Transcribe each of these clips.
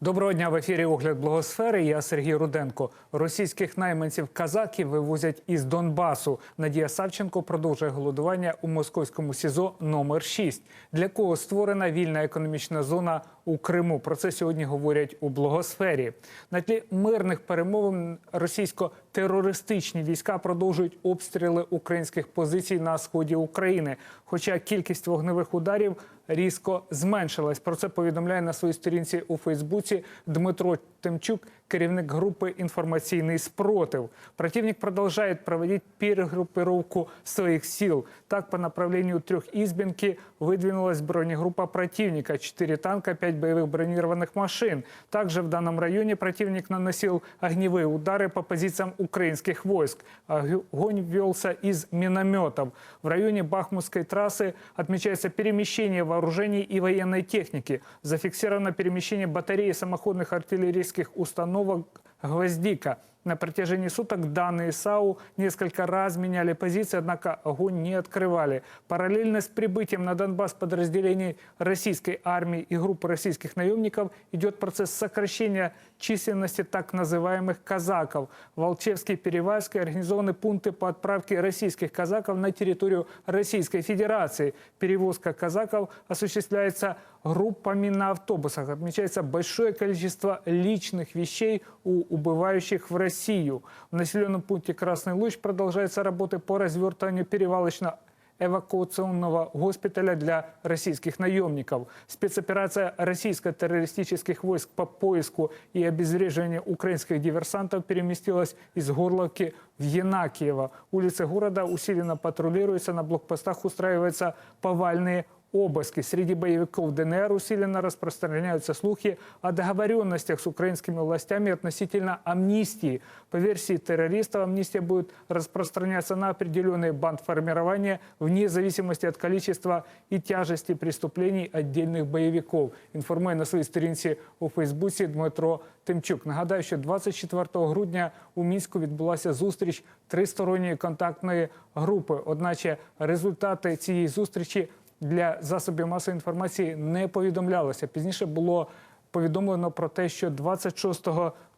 Доброго дня в ефірі Огляд Благосфери. Я Сергій Руденко. Російських найманців казаків вивозять із Донбасу. Надія Савченко продовжує голодування у московському СІЗО номер 6 Для кого створена вільна економічна зона у Криму? Про це сьогодні говорять у благосфері. На тлі мирних перемовин російсько-терористичні війська продовжують обстріли українських позицій на сході України. Хоча кількість вогневих ударів різко зменшилась. Про це повідомляє на своїй сторінці у Фейсбуці Дмитро Тимчук, керівник групи «Информационный спротив». Противник продолжает проводить перегруппировку своих сил. Так, по направлению Трехизбинки выдвинулась бронегруппа противника. Четыре танка, пять боевых бронированных машин. Также в данном районе противник наносил огневые удары по позициям украинских войск. Огонь велся из минометов. В районе Бахмутской трассы отмечается перемещение вооружений и военной техники. Зафиксировано перемещение батареи самоходных артиллерийских установок «Гвоздика». На протяжении суток данные САУ несколько раз меняли позиции, однако огонь не открывали. Параллельно с прибытием на Донбасс подразделений российской армии и группы российских наемников идет процесс сокращения численности так называемых казаков. В Волчевске и организованы пункты по отправке российских казаков на территорию Российской Федерации. Перевозка казаков осуществляется группами на автобусах. Отмечается большое количество личных вещей у убывающих в Россию. В населенном пункте Красный Луч продолжаются работы по развертыванию перевалочно эвакуационного госпиталя для российских наемников. Спецоперация российско-террористических войск по поиску и обезвреживанию украинских диверсантов переместилась из Горловки в Янакиево. Улицы города усиленно патрулируются, на блокпостах устраиваются повальные обыски. Среди боевиков ДНР усиленно распространяются слухи о договоренностях с украинскими властями относительно амнистии. По версии террористов, амнистия будет распространяться на определенные бандформирования вне зависимости от количества и тяжести преступлений отдельных боевиков. Інформує на своїй сторінці у Фейсбуці Дмитро Тимчук. Нагадаю, що 24 грудня у Мінську відбулася зустріч тристоронньої контактної групи. Одначе результати цієї зустрічі для засобів масової інформації не повідомлялося. Пізніше було повідомлено про те, що 26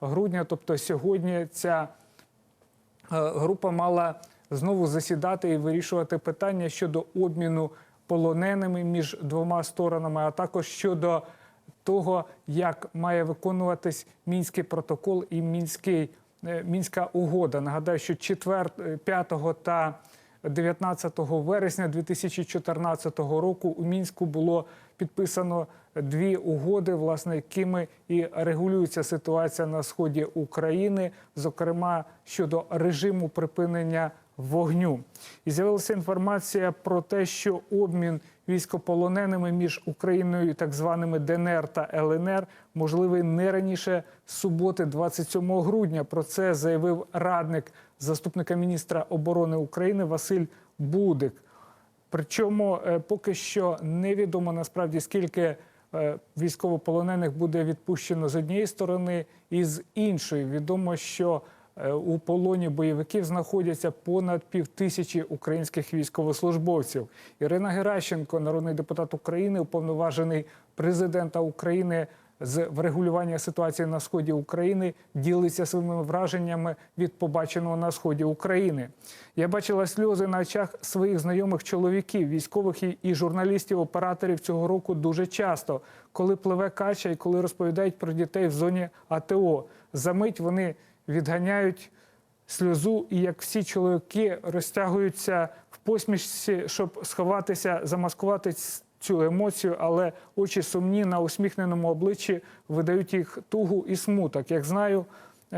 грудня, тобто сьогодні, ця е, група мала знову засідати і вирішувати питання щодо обміну полоненими між двома сторонами, а також щодо того, як має виконуватись мінський протокол і мінський, е, мінська угода. Нагадаю, що 4, 5 та 19 вересня 2014 року у мінську було підписано дві угоди, власне, якими і регулюється ситуація на сході України, зокрема щодо режиму припинення вогню. І з'явилася інформація про те, що обмін військополоненими між Україною і так званими ДНР та ЛНР можливий не раніше суботи, 27 грудня. Про це заявив радник заступника міністра оборони України Василь Будик. Причому е, поки що невідомо насправді скільки е, військовополонених буде відпущено з однієї сторони і з іншої. Відомо, що у полоні бойовиків знаходяться понад півтисячі українських військовослужбовців. Ірина Геращенко, народний депутат України, уповноважений президента України з врегулювання ситуації на сході України, ділиться своїми враженнями від побаченого на сході України. Я бачила сльози на очах своїх знайомих чоловіків, військових і- і журналістів, операторів цього року дуже часто, коли пливе кача і коли розповідають про дітей в зоні АТО. Замить вони відганяють сльозу, і як всі чоловіки розтягуються в посмішці, щоб сховатися, замаскувати цю емоцію, але очі сумні на усміхненому обличчі видають їх тугу і смуток. Як знаю,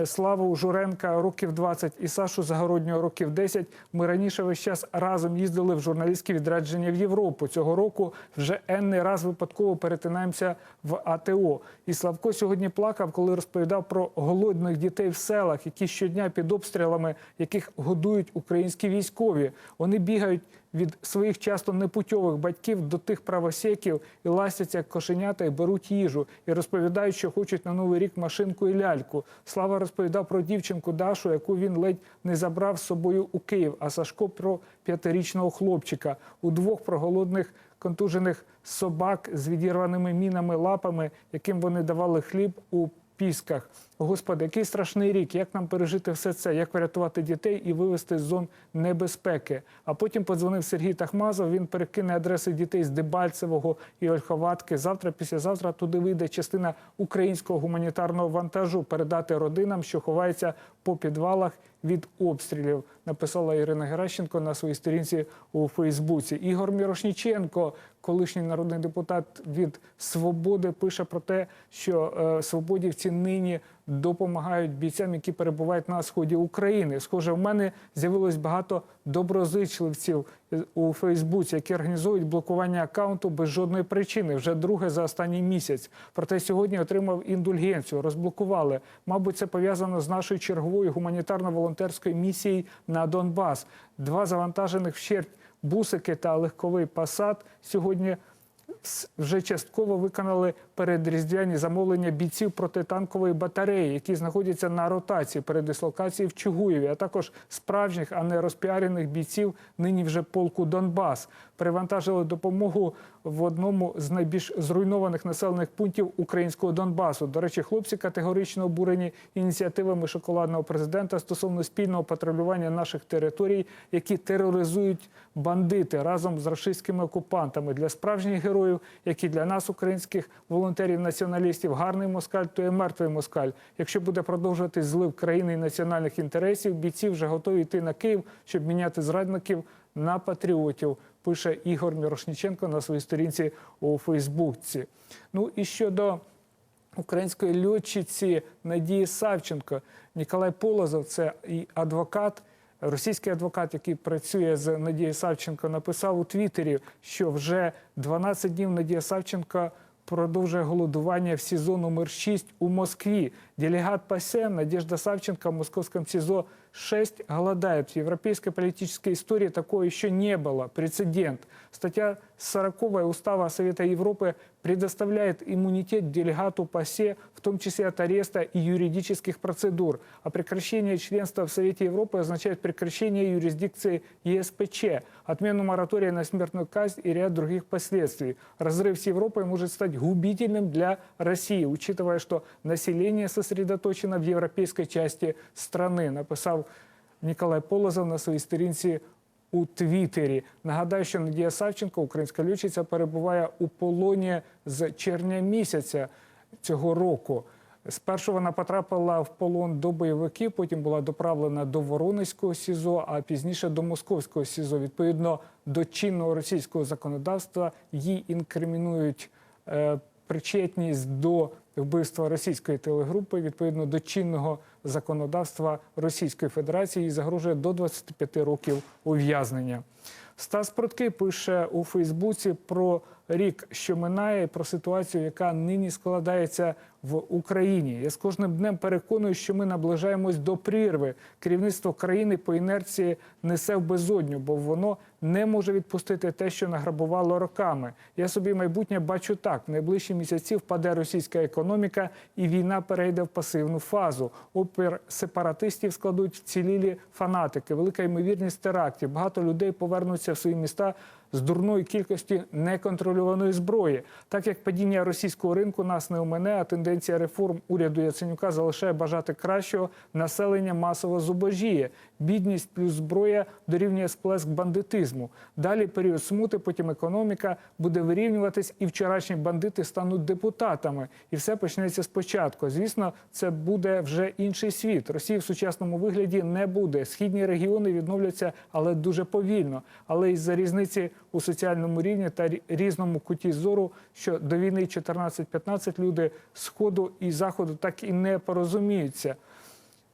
Славу Журенка років 20 і Сашу Загороднього років 10. Ми раніше весь час разом їздили в журналістські відрядження в Європу. Цього року вже енний раз випадково перетинаємося в АТО. І Славко сьогодні плакав, коли розповідав про голодних дітей в селах, які щодня під обстрілами, яких годують українські військові. Вони бігають від своїх часто непутьових батьків до тих правосеків і ластяться кошенята і беруть їжу і розповідають, що хочуть на новий рік машинку і ляльку. Слава розповідав про дівчинку Дашу, яку він ледь не забрав з собою у Київ. А Сашко про п'ятирічного хлопчика. У двох про голодних контужених собак з відірваними мінами лапами, яким вони давали хліб у пісках. Господи, який страшний рік, як нам пережити все це, як врятувати дітей і вивести з зон небезпеки. А потім подзвонив Сергій Тахмазов. Він перекине адреси дітей з Дебальцевого і Ольховатки. Завтра, післязавтра туди вийде частина українського гуманітарного вантажу передати родинам, що ховаються по підвалах від обстрілів. Написала Ірина Геращенко на своїй сторінці у Фейсбуці. Ігор Мірошніченко, колишній народний депутат від Свободи, пише про те, що е, свободівці нині допомагають бійцям, які перебувають на сході України. Схоже, в мене з'явилось багато доброзичливців у Фейсбуці, які організують блокування акаунту без жодної причини. Вже друге за останній місяць. Проте сьогодні отримав індульгенцію, розблокували. Мабуть, це пов'язано з нашою черговою гуманітарно-волонтерською місією на Донбас. Два завантажених вщерть бусики та легковий посад сьогодні вже частково виконали передріздвяні замовлення бійців протитанкової батареї, які знаходяться на ротації перед дислокацією в Чугуєві, а також справжніх, а не розпіарених бійців нині вже полку Донбас. Перевантажили допомогу в одному з найбільш зруйнованих населених пунктів українського Донбасу. До речі, хлопці категорично обурені ініціативами шоколадного президента стосовно спільного патрулювання наших територій, які тероризують бандити разом з рашистськими окупантами. Для справжніх героїв, як і для нас, українських волонтерів-націоналістів, гарний москаль то є мертвий москаль. Якщо буде продовжувати злив країни і національних інтересів, бійці вже готові йти на Київ, щоб міняти зрадників на патріотів. Пише Ігор Мірошніченко на своїй сторінці у Фейсбуці. Ну і щодо української льотчиці Надії Савченко. Ніколай Полозов, це і адвокат, російський адвокат, який працює з Надією Савченко, написав у Твіттері, що вже 12 днів Надія Савченко продовжує голодування в СІЗО номер 6 у Москві. Делегат ПАСЕМ Надежда Савченко в московском СИЗО 6 голодает. В европейской политической истории такого еще не было. Прецедент. Статья 40 Устава Совета Европы предоставляет иммунитет делегату ПАСЕ, в том числе от ареста и юридических процедур. А прекращение членства в Совете Европы означает прекращение юрисдикции ЕСПЧ, отмену моратория на смертную казнь и ряд других последствий. Разрыв с Европой может стать губительным для России, учитывая, что население сосредоточено в европейской части страны, написал Ніколай Полозов на своїй сторінці у Твіттері. Нагадаю, що Надія Савченко, українська льотчиця, перебуває у полоні з червня місяця цього року. Спершу вона потрапила в полон до бойовиків, потім була доправлена до Воронезького СІЗО, а пізніше до Московського СІЗО. Відповідно до чинного російського законодавства їй інкримінують е, причетність до вбивства російської телегрупи відповідно до чинного законодавства Російської Федерації і загрожує до 25 років ув'язнення. Стас Проткий пише у Фейсбуці про рік, що минає, про ситуацію, яка нині складається в Україні. Я з кожним днем переконую, що ми наближаємось до прірви. Керівництво країни по інерції несе в безодню, бо воно не може відпустити те, що награбувало роками. Я собі майбутнє бачу так: в найближчі місяці впаде російська економіка, і війна перейде в пасивну фазу. Опір сепаратистів складуть вцілілі фанатики, велика ймовірність терактів. Багато людей повернуться в свої міста з дурної кількості неконтрольованої зброї. Так як падіння російського ринку нас не омине, а тенденція реформ уряду Яценюка залишає бажати кращого, населення масово зубожіє. Бідність плюс зброя дорівнює сплеск бандитизму. Далі період смути, потім економіка буде вирівнюватись, і вчорашні бандити стануть депутатами. І все почнеться спочатку. Звісно, це буде вже інший світ. Росії в сучасному вигляді не буде. Східні регіони відновляться, але дуже повільно. Але із-за різниці у соціальному рівні та різному куті зору, що до війни 14-15 люди сходу і заходу так і не порозуміються.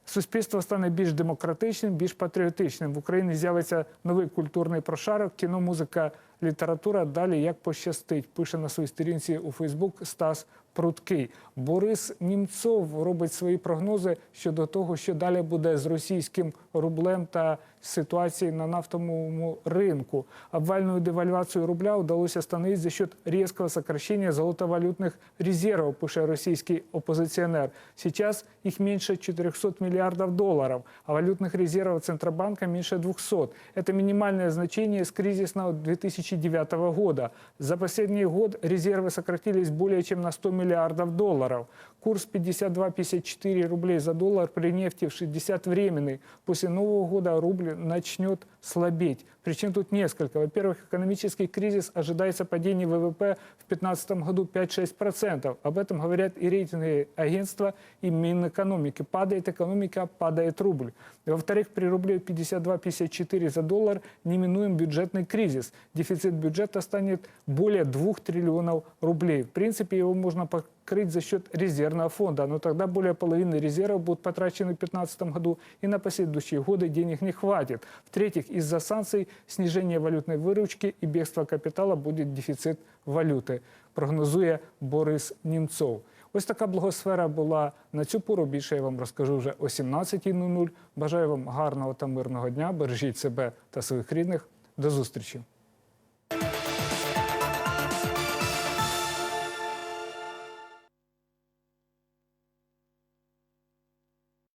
Суспільство стане більш демократичним, більш патріотичним. В Україні з'явиться новий культурний прошарок, кіно, музика, література. Далі як пощастить. Пише на своїй сторінці у Фейсбук Стас Пруткий. Борис Німцов робить свої прогнози щодо того, що далі буде з російським рублем та ситуации на нафтовому рынку. Обвальную девальвацию рубля удалось остановить за счет резкого сокращения золотовалютных резервов, пише российский оппозиционер. Сейчас их меньше 400 миллиардов долларов, а валютных резервов Центробанка меньше 200. Это минимальное значение с кризисного 2009 года. За последний год резервы сократились более чем на 100 миллиардов долларов. Курс 52-54 рублей за доллар при нефти в 60 временный. После Нового года рубль начнет слабеть. Причин тут несколько. Во-первых, экономический кризис ожидается падение ВВП в 2015 году 5-6%. Об этом говорят и рейтинговые агентства, и Минэкономики. Падает экономика, падает рубль. Во-вторых, при рубле 52-54 за доллар неминуем бюджетный кризис. Дефицит бюджета станет более 2 триллионов рублей. В принципе, его можно покрыть за счет резервного фонда, но тогда более половины резервов будут потрачены в 2015 году, и на последующие годы денег не хватит. В-третьих, из-за санкций, снижения валютной выручки и бегства капитала будет дефіцит валюти, прогнозує Борис Німцов. Ось така благосфера була на цю пору. Більше я вам розкажу вже о 17.00. Бажаю вам гарного та мирного дня. Бережіть себе та своїх рідних. До зустрічі.